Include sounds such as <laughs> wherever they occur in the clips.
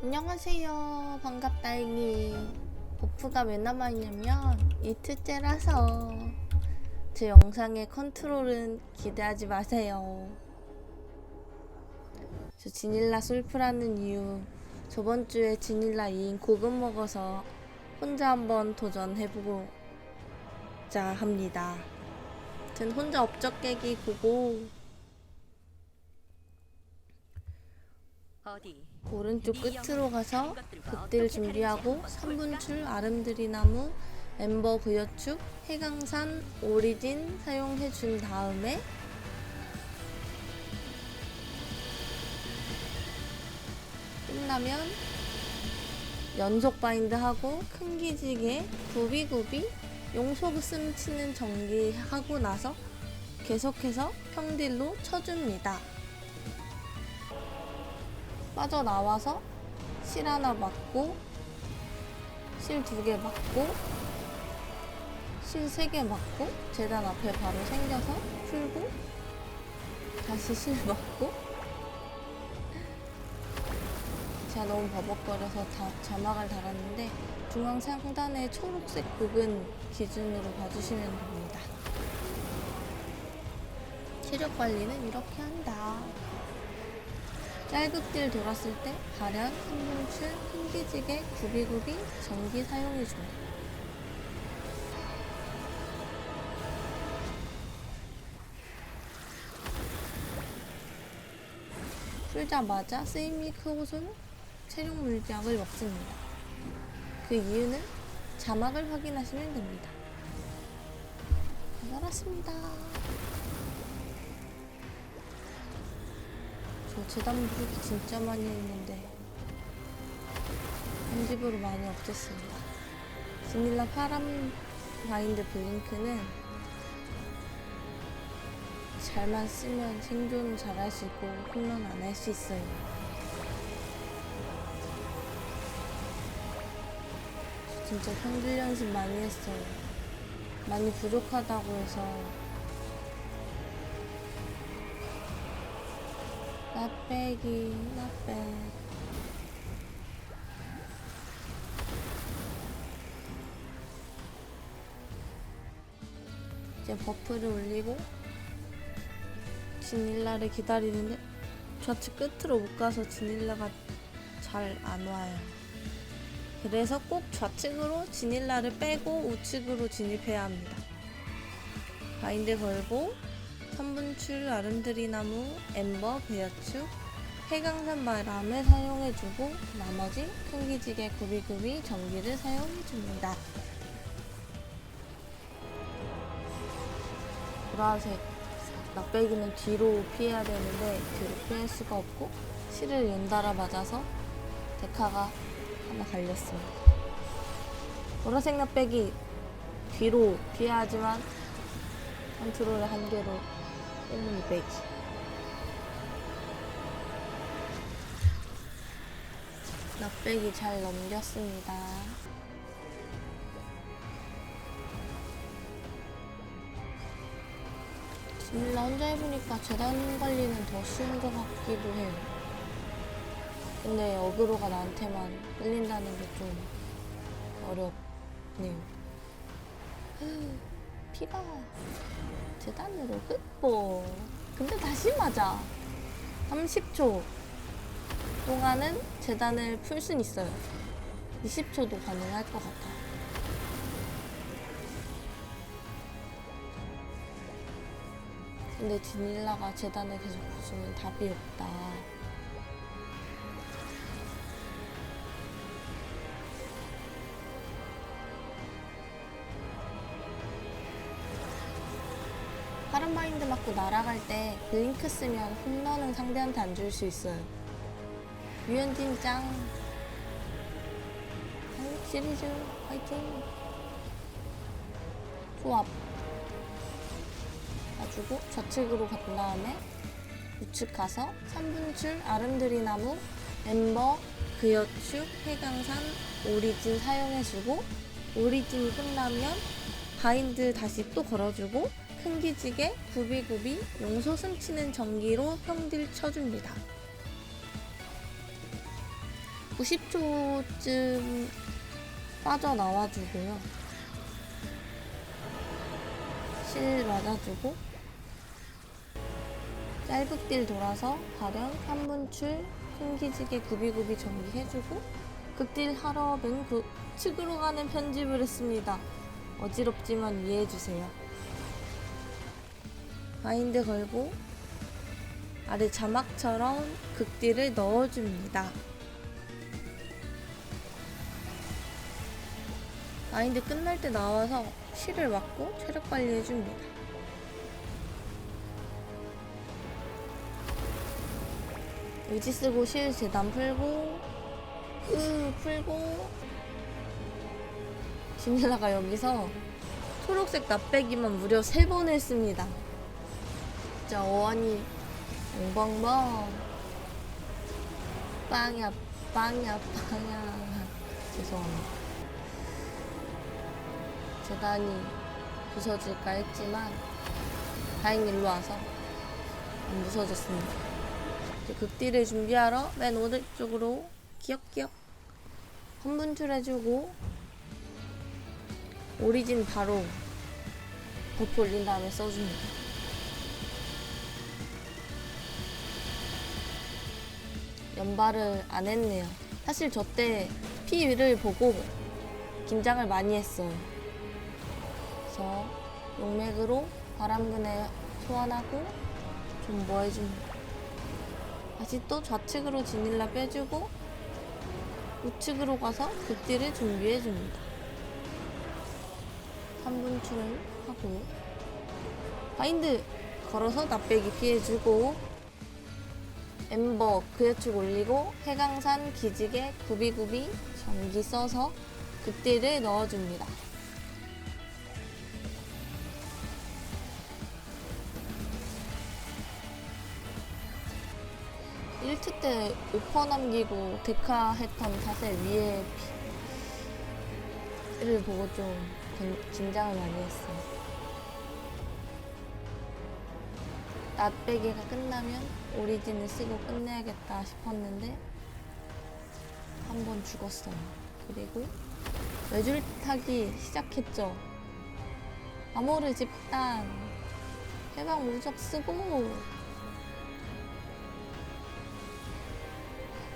안녕하세요. 반갑다잉이. 버프가 왜 남아있냐면 이틀째라서 제 영상의 컨트롤은 기대하지 마세요. 저 지닐라 술프라는 이유 저번 주에 지닐라 2인 고급 먹어서 혼자 한번 도전해보고자 합니다. 전 혼자 업적 깨기 보고 어디 오른쪽 끝으로 가서 극딜 준비하고 3분출 아름드리나무 엠버 부여축 해강산 오리진 사용해 준 다음에 끝나면 연속 바인드 하고 큰 기지개 구비구비 용속음 치는 전기 하고 나서 계속해서 평딜로 쳐줍니다. 빠져나와서 실 하나 맞고 실 두 개 맞고 실 세 개 맞고 재단 앞에 바로 생겨서 풀고 다시 실 <laughs> 맞고 제가 너무 버벅거려서 다 자막을 달았는데 중앙 상단의 초록색 부분 기준으로 봐주시면 됩니다. 체력 관리는 이렇게 한다. 짤극딜 돌았을 때 발현, 한분출, 흥기지개, 구비구비, 전기 사용해줍니다. 풀자마자 세이미크 호솔 체력 물약을 먹습니다. 그 이유는 자막을 확인하시면 됩니다. 알았습니다. 저 재단 부르기 진짜 많이 했는데 편집으로 많이 없앴습니다. 지밀라 파람 바인드 블링크는 잘만 쓰면 생존 잘할 수 있고 홈런 안 할 수 있어요. 저 진짜 평균 연습 많이 했어요. 많이 부족하다고 해서 나빼기 나빼 이제 버프를 올리고 지닐라를 기다리는데 좌측 끝으로 못 가서 지닐라가 잘 안 와요. 그래서 꼭 좌측으로 지닐라를 빼고 우측으로 진입해야 합니다. 바인드 걸고 3분출 아름드리나무, 엠버, 베어축, 해강산 바람을 사용해주고 나머지 큰 기지개 구비구비 전기를 사용해줍니다. 보라색 낙배기는 뒤로 피해야 되는데 뒤로 피할 수가 없고 실을 연달아 맞아서 데카가 하나 갈렸습니다. 보라색 낙배기 뒤로 피해야 하지만 컨트롤의 한계로 1문 빼기. 납배기 잘 넘겼습니다. 지밀라 혼자 해보니까 재단 관리는 더 쉬운 것 같기도 해요. 근데 어그로가 나한테만 끌린다는 게 좀 어렵네요. 피가 재단으로 흑보. 근데 다시 맞아. 30초 동안은 재단을 풀 순 있어요. 20초도 가능할 것 같아. 근데 디닐라가 재단을 계속 부수면 답이 없다. 파란 바인드 맞고 날아갈 때 블링크 쓰면 홈런은 상대한테 안 줄 수 있어요. 유현진 짱. 한국 시리즈 화이팅. 조합. 가지고 좌측으로 간 다음에 우측 가서 3분출 아름드리나무 엠버 그여축 해강산 오리진 사용해주고 오리진이 끝나면 바인드 다시 또 걸어주고 큰 기지개 구비구비 용소 숨치는 전기로 평딜 쳐줍니다. 90초쯤 빠져나와주고요. 실 맞아주고 짧은 돌아서 발현, 3분출, 큰 기지개 구비구비 정리해주고 극딜 하러 맹구 측으로 가는 편집을 했습니다. 어지럽지만 이해해주세요. 바인드 걸고 아래 자막처럼 극딜을 넣어줍니다. 마인드 끝날 때 나와서 실을 맞고 체력 관리 해줍니다. 의지 쓰고 실 재단 풀고 으 풀고 지닐라가 여기서 초록색 납배기만 무려 3번 했습니다. 진짜 어안이 엉벙벙 빵야 빵야 빵야 <laughs> 죄송합니다. 재단이 부서질까 했지만 다행히 일로 와서 안 부서졌습니다. 이제 극딜을 준비하러 맨 오른쪽으로 기억기억 한분출해주고 오리진 바로 버프 올린 다음에 써줍니다. 연발을 안 했네요. 사실 저 때 피를 보고 긴장을 많이 했어요. 그래서 용맥으로 바람근에 소환하고 좀 뭐 해줍니다. 다시 또 좌측으로 지닐라 빼주고 우측으로 가서 극딜을 준비해줍니다. 3분출을 하고 바인드 걸어서 납배기 피해주고 엠버 그여축 올리고 해강산 기지개 구비구비 전기 써서 극딜을 넣어줍니다. 1트 때 오퍼 남기고 데카 했던 자세 위에 를 보고 좀 긴- 긴장을 많이 했어요. 낫배기가 끝나면 오리진을 쓰고 끝내야겠다 싶었는데 한 번 죽었어요. 그리고 외줄 타기 시작했죠. 암호를 집단 해방 무적 쓰고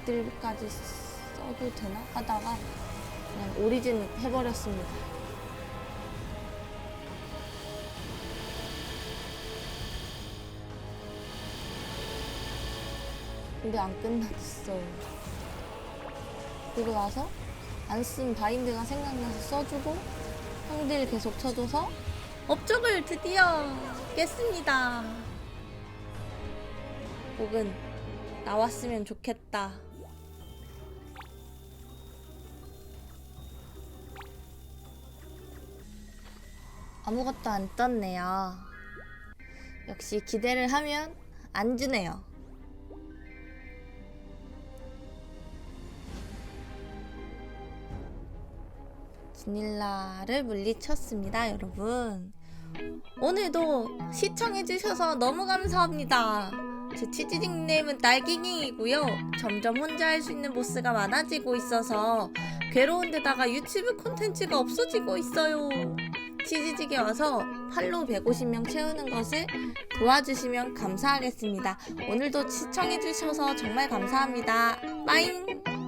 들까지 써도 되나 하다가 그냥 오리진 해버렸습니다. 근데 안 끝났어요. 그리고 나서 안 쓴 바인드가 생각나서 써주고 형들 계속 쳐줘서 업적을 드디어 깼습니다. 혹은 나왔으면 좋겠다. 아무것도 안 떴네요. 역시 기대를 하면 안 주네요. 지닐라를 물리쳤습니다, 여러분. 오늘도 시청해주셔서 너무 감사합니다. 제 치즈 닉네임은 딸기깅이고요. 점점 혼자 할 수 있는 보스가 많아지고 있어서 괴로운 데다가 유튜브 콘텐츠가 없어지고 있어요. 치즈직에 와서 팔로우 150명 채우는 것을 도와주시면 감사하겠습니다. 오늘도 시청해주셔서 정말 감사합니다. 빠잉!